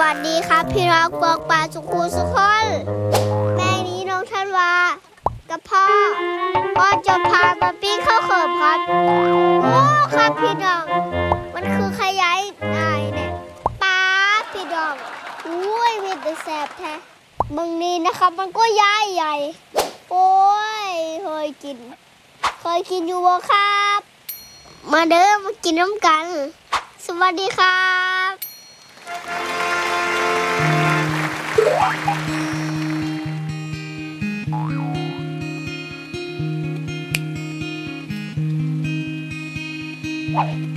วัสดีครับ พี่น้องปองปลาสุคูสุคนแม่นี้น้องท่านวา กับพ่อ พ่อจะพามาปิ้งข้าวเขิมครับโอ้ครับพี่น้อง มันคือขยายนายเนี่ยปลาพี่น้องอุ้ยมีแต่แสบแท้บางนี้นะครับมันก็ย้ายใหญ่ โอ้ยเคยกิน เคยกินอยู่บ่ครับ มาเด้อมากินน้ำกัน สวัสดีครับ What?